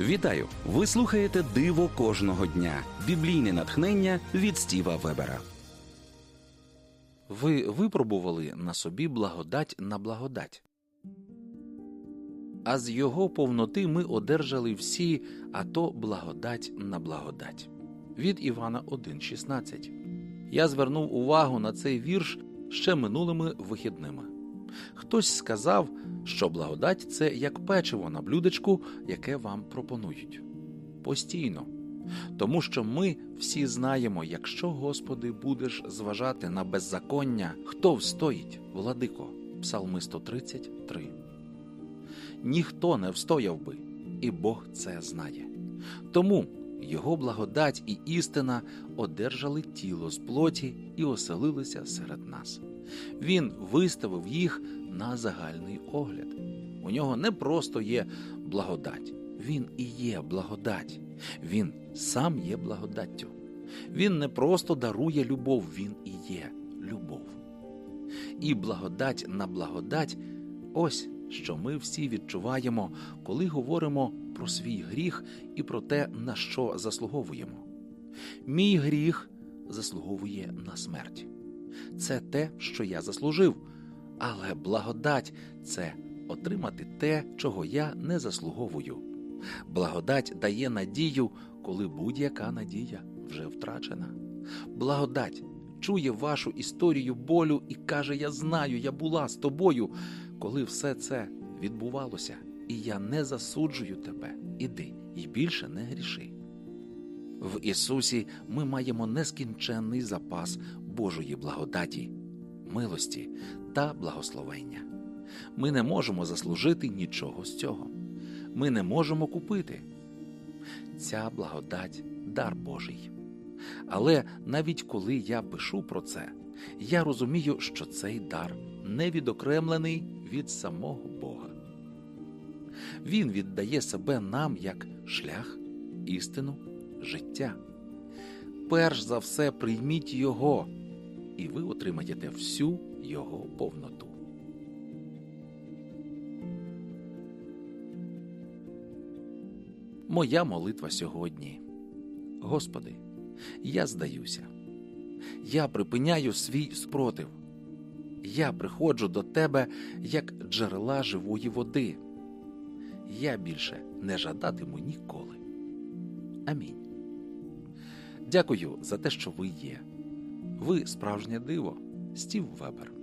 Вітаю! Ви слухаєте Диво кожного дня. Біблійне натхнення від Стіва Вебера. Ви випробували на собі благодать на благодать. А з його повноти ми одержали всі, а то благодать на благодать. Від Івана 1,16. Я звернув увагу на цей вірш ще минулими вихідними. Хтось сказав, що благодать це як печиво на блюдечку, яке вам пропонують. Постійно. Тому що ми всі знаємо, якщо, Господи, будеш зважати на беззаконня, хто встоїть, владико, Псалми 133. Ніхто не встояв би, і Бог це знає. Тому його благодать і істина одержали тіло з плоті і оселилися серед нас. Він виставив їх на загальний огляд. У нього не просто є благодать, він і є благодать. Він сам є благодаттю. Він не просто дарує любов, він і є любов. І благодать на благодать ось що ми всі відчуваємо, коли говоримо про свій гріх і про те, на що заслуговуємо. Мій гріх заслуговує на смерть. Це те, що я заслужив, але благодать це отримати те, чого я не заслуговую. Благодать дає надію, коли будь-яка надія вже втрачена. Благодать чує вашу історію болю і каже: Я знаю, я була з тобою, коли все це відбувалося, і я не засуджую тебе. Іди і більше не гріши. В Ісусі ми маємо нескінченний запас Божої благодаті, милості та благословення. Ми не можемо заслужити нічого з цього. Ми не можемо купити. Ця благодать дар Божий. Але навіть коли я пишу про це, я розумію, що цей дар не відокремлений від самого Бога. Він віддає себе нам як шлях, істину, життя. Перш за все прийміть Його, і ви отримаєте всю Його повноту. Моя молитва сьогодні. Господи, я здаюся. Я припиняю свій спротив. Я приходжу до Тебе як джерела живої води. Я більше не жадатиму ніколи. Амінь. Дякую за те, що ви є. Ви справжнє диво, Стів Вебер.